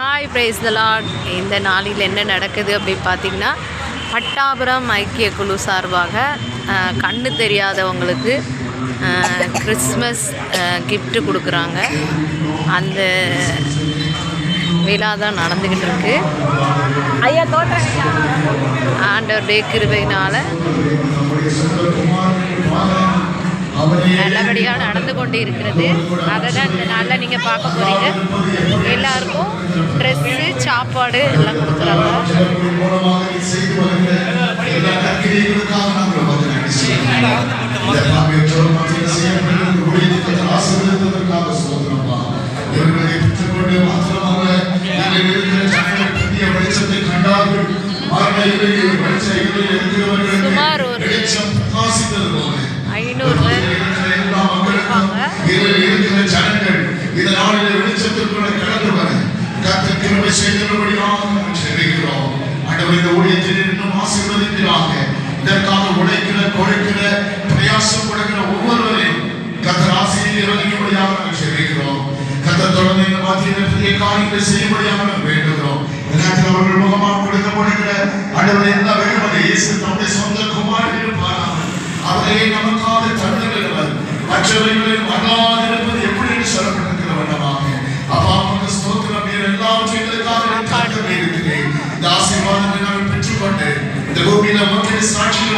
Hi price Lord இந்த நாளில் என்ன நடக்குது அப்படின்னு பார்த்தீங்கன்னா பட்டாபுரம் ஐக்கிய குழு சார்பாக கண்ணு தெரியாதவங்களுக்கு கிறிஸ்மஸ் gift கொடுக்குறாங்க. அந்த விழா தான் நடந்துக்கிட்டு இருக்கு. ஐயா தோட்டம் ஆண்டவருடைய கிருபையினால் நல்லபடியாக நடந்து கொண்டு இருக்கிறது அதை தான் இந்த நாளில் நீங்கள் பார்க்க போகிறீங்க எல்லாருக்கும் சாப்பாடு எல்லாம் சுமார் ஒரு ஐநூறு பேர் இருப்பாங்க அறுவடை செய்தபடியாக செபிக்கிறோம் ஆண்டவர் இந்த ஊழியத்தில் இன்னும் ஆசீர்வதிக்கிறாங்க. இதற்காக உழைக்கிற கொழைக்கிற பிரயாசம் கொடுக்கிற ஒவ்வொருவரையும் கத்தர் ஆசையில் இறங்கும்படியாக நாங்கள் செபிக்கிறோம் கத்தர் தொடர்ந்து இந்த மாதிரி பெரிய காரியங்களை செய்யும்படியாக நாங்கள் வேண்டுகிறோம். எல்லாத்திலும் அவர்கள் முகமாக கொடுக்கப்படுகிற ஆண்டவர் எல்லா வேண்டுமதை இயேசு தம்முடைய சொந்த குமாரன் பாராமல் அவரையே நமக்காக தந்துகிறவர் மற்றவர்களை i'm not levanta, ele start de